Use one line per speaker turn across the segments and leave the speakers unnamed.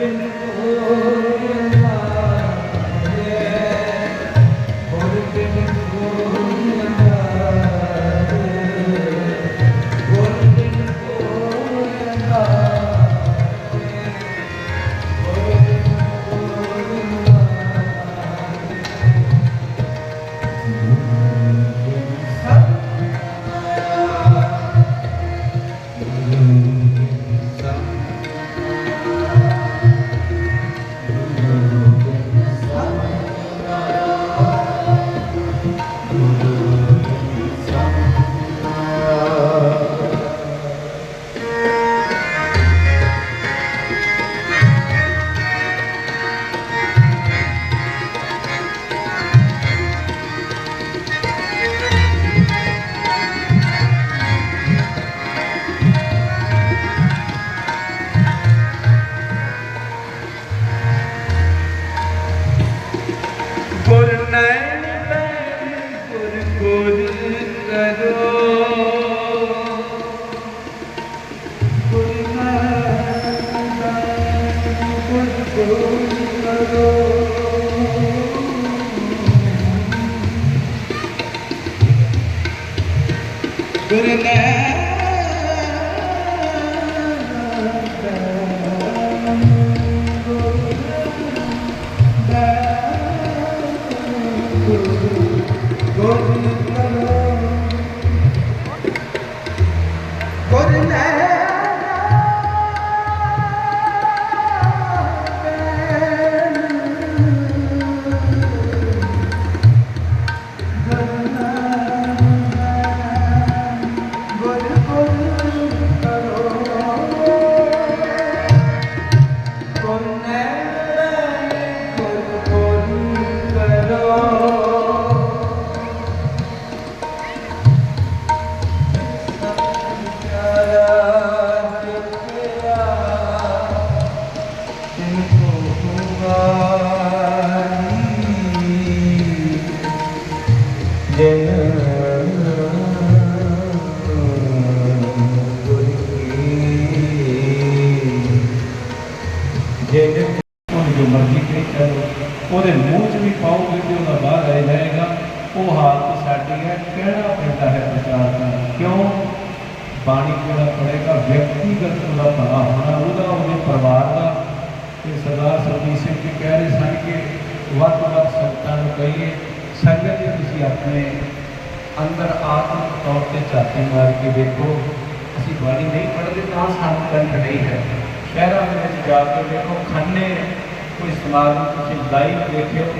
Lord. good at. ਗੁਰ
ਜੇ ਮਰਜ਼ੀ ਕਹੀ ਕਰੋ ਉਹਦੇ ਮੂੰਹ 'ਚ ਵੀ ਪਾਓਗੇ ਤੇ ਉਹਦਾ ਬਾਹਰ ਰਹਿ ਜਾਏਗਾ। ਉਹ ਹਾਲਤ ਸਾਡੀ ਹੈ। ਕਿਹੜਾ ਪੈਂਦਾ ਹੈ ਵਿਚਾਰ ਦਾ? ਕਿਉਂ? ਬਾਣੀ ਕਿਹੜਾ ਪੜੇਗਾ ਵਿਅਕਤੀਗਤ ਉਹਦਾ ਭਲਾ ਹੋਣਾ, ਉਹਦਾ, ਉਹਦੇ ਪਰਿਵਾਰ ਦਾ। ਤੇ ਸਰਦਾਰ ਸਰਜੀਤ ਸਿੰਘ ਜੀ ਕਹਿ ਰਹੇ ਸਨ ਕਿ ਵੱਧ ਤੋਂ ਵੱਧ ਸੰਗਤਾਂ ਨੂੰ ਕਹੀਏ, ਸੰਗਤ ਜੀ ਤੁਸੀਂ ਆਪਣੇ ਅੰਦਰ ਆਤਮਿਕ ਤੌਰ ਤੇ ਝਾਤੀ ਮਾਰ ਕੇ ਵੇਖੋ ਅਸੀਂ ਬਾਣੀ ਨਹੀਂ ਪੜ੍ਹਦੇ, ਤਾਂ ਸਾਨੂੰ ਕੰਠ ਨਹੀਂ ਹੈ। ਸ਼ਹਿਰਾਂ ਦੇ ਵਿੱਚ ਜਾ ਕੇ ਦੇਖੋ, ਖੰਨੇ ਕੋਈ ਸਮਾਗਮ ਤੁਸੀਂ ਲਾਈਵ ਦੇਖਿਓ।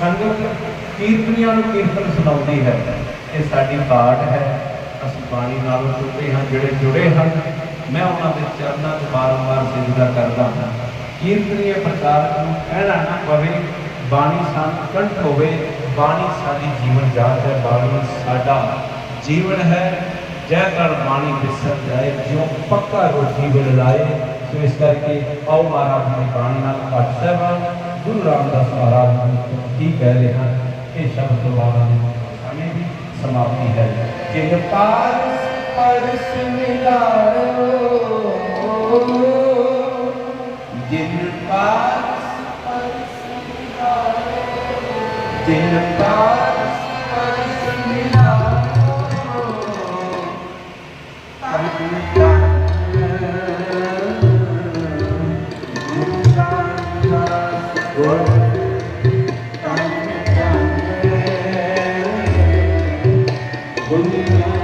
ਸੰਗਤ ਕੀਰਤਨੀਆਂ ਨੂੰ ਕੀਰਤਨ ਸੁਣਾਉਂਦੀ ਹੈ। ਇਹ ਸਾਡੀ ਬਾਟ ਹੈ। ਅਸੀਂ ਬਾਣੀ ਨਾਲ ਜੁੜੇ ਹਾਂ, ਜਿਹੜੇ ਜੁੜੇ ਹਨ। ਮੈਂ ਉਹਨਾਂ ਦੇ ਚਰਨਾਂ 'ਚ ਬਾਰ-ਬਾਰ ਸਿਜਦਾ ਕਰਦਾ ਹਾਂ। ਕੀਰਤਨੀਏ ਪ੍ਰਚਾਰਕ ਨੂੰ ਕਹਿਣਾ ਨਾ ਪਵੇ, ਬਾਣੀ ਸਾਨੂੰ ਕੰਠ ਹੋਵੇ, ਬਾਣੀ ਸਾਡੀ ਜੀਵਨ ਜਾਤ ਹੈ, ਬਾਣੀ ਸਾਡਾ ਜੀਵਨ ਹੈ। ਜੈ ਕਰ ਬਾਣੀ ਵਿਸਰ ਜਾਏ, ਜਿਉ ਪੱਕਾ ਰੋਟੀ ਬਿਲ ਲਾਏ ਸੋ ਇਸ ਕਰਕੇ ਆਓ ਮਹਾਰਾਜ ਦੀ ਬਾਣੀ ਨਾਲ ਘਟ ਸਾਹਿਬਾਨ ਗੁਰੂ ਰਾਮਦਾਸ ਮਹਾਰਾਜ ਨੂੰ ਕੀ ਕਹਿ ਰਹੇ ਹਨ ਇਹ ਸ਼ਬਦ ਤੋਂ ਬਾਅਦ ਸਮੇਂ ਦੀ ਸਮਾਪਤੀ ਹੈ।
ਜਿਨ ਪਾਰਸ ਪਰਸ ਮਿਲਾਇਓ ਜਿਨ ਪਾਰਸ ਪਰਸ ਮਿਲਾਇਓ ਜਿਨ ਪਾਰਸ ਪਰਸ
Hallelujah.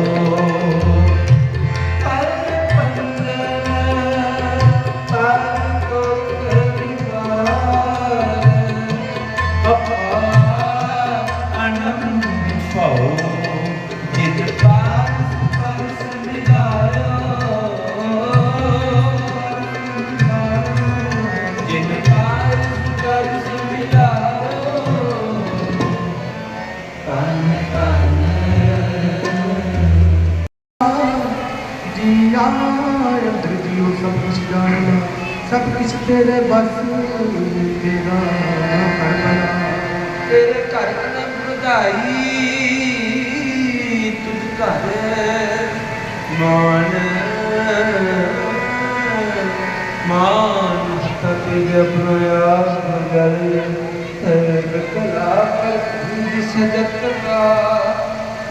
Oh. ਤੂੰ ਸਭ ਕੁਛ ਜਾਣਦਾ, ਸਭ ਕੁਛ ਤੇਰੇ ਬਸ ਤੇਰਾ ਕਰਨਾ
ਤੇਰੇ ਘਰ ਨ ਵਧਾਈ ਤੁਝ ਘਰ ਮਾਨ ਮਾਨ ਸਤਿ ਜਪਨਿਆਸ ਮਗਲ ਤੇਰੇ ਕਲਾ ਕਰ ਜਿਸ ਜਤ ਕਾ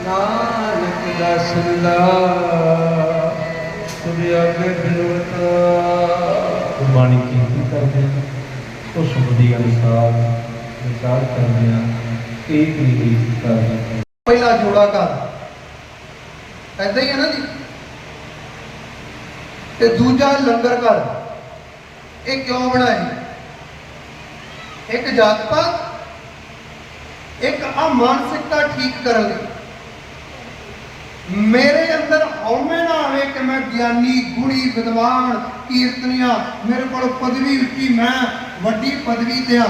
ਨਾਨਕ ਦਸਲਾ ਤੁਝ ਆਗੇ ਬਿਨਵਤਾ
ਗੁਰਬਾਣੀ ਕੀਤੀ ਕਰਦੇ ਹਾਂ। ਉਸ ਬੁੱਧੀ ਅਨੁਸਾਰ ਵਿਚਾਰ ਕਰਦੇ ਹਾਂ। ਇੱਕ ਹੀ ਕਰਦੇ ਹਾਂ।
ਪਹਿਲਾ ਜੋੜਾ ਘਰ ਐਦਾਂ ਹੀ ਹੈ ਨਾ ਜੀ? ਤੇ ਦੂਜਾ ਲੰਗਰ ਘਰ ਇਹ ਕਿਉਂ ਬਣਾਏ? ਇੱਕ ਜਾਤ ਪਾਤ ਇੱਕ ਆ ਮਾਨਸਿਕਤਾ ਠੀਕ ਕਰਨ ਲਈ। ਮੇਰੇ ਅੰਦਰ ਹਉਮੈ ਨਾ ਆਵੇ ਕਿ ਮੈਂ ਗਿਆਨੀ ਗੁਣੀ ਵਿਦਵਾਨ, ਕੀਰਤਨੀਆ, ਮੇਰੇ ਕੋਲ ਪਦਵੀ ਉੱਚੀ ਮੈਂ ਵੱਡੀ ਪਦਵੀ ਤੇ ਆ।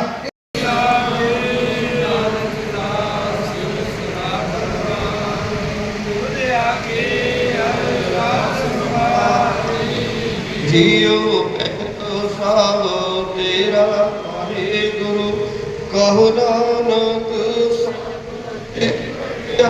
ਜੀਉ ਕਹਿਤ ਸਭ ਤੇਰਾ ਪਾਏ ਗੁਰੂ, ਕਹੋ ਨਾਨਕ ਸਤਿਆ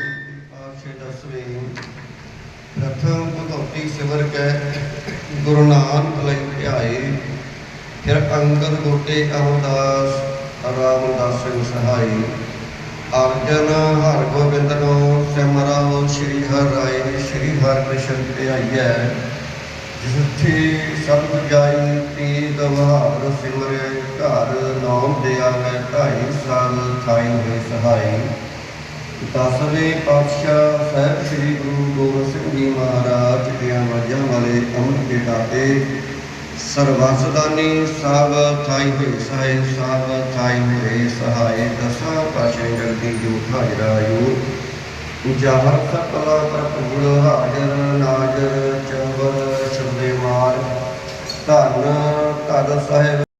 ਭਗਵਤੀ ਸਿਮਰ ਕੈ, ਗੁਰੂ ਨਾਨਕ ਲਈ ਧਿਆਏ। ਫਿਰ ਅੰਗਦ ਗੋਟੇ ਅਮਰਦਾਸ, ਰਾਮਦਾਸ ਸਿੰਘ ਸਹਾਈ। ਅਰਜਨ ਹਰ ਗੋਬਿੰਦ ਨੂੰ ਸਿਮਰਾਓ ਸ੍ਰੀ ਹਰਿ ਸ੍ਰੀ ਹਰਿ ਕ੍ਰਿਸ਼ਨ ਧਿਆਈਐ। ਜਿਸਥੀ ਸਭ ਜਾਈ ਤੀ ਗਵਾਰ ਸਿਮਰੇ, ਘਰ ਨਾਮ ਦੇ ਆਵੇ ਢਾਈ ਸਾਲ ਥਾਈ ਹੋਏ ਸਹਾਈ। ਦਸਵੇਂ ਪਾਤਸ਼ਾਹ ਸਾਹਿਬ ਸ੍ਰੀ ਗੁਰੂ ਗੋਬਿੰਦ ਸਿੰਘ ਜੀ ਮਹਾਰਾਜ ਦੇ ਆਵਾਜ਼ਾਂ ਵਾਲੇ ਅੰਮ੍ਰਿਤ ਦੇ ਦਾਤੇ ਸਰਬਸਦਾਨੀ ਸਭ ਥਾਈ ਹੋਏ ਸਹਾਈ ਸਭ ਥਾਈ ਹੋਏ ਸਹਾਈ ਦਸਾਂ ਪਾਸ਼ੇ ਜਗਦੀ ਜੋ ਹਾਜ਼ਰਾ ਯੂ ਜਹਰ ਸਕਲਾ ਪ੍ਰਭੂੜ ਹਾਜ਼ਰ, ਨਾਜ਼ਰ ਚਵਰ ਸ਼ਬਦੇ ਮਾਰ। ਧੰਨ ਧੰਨ ਸਾਹਿਬ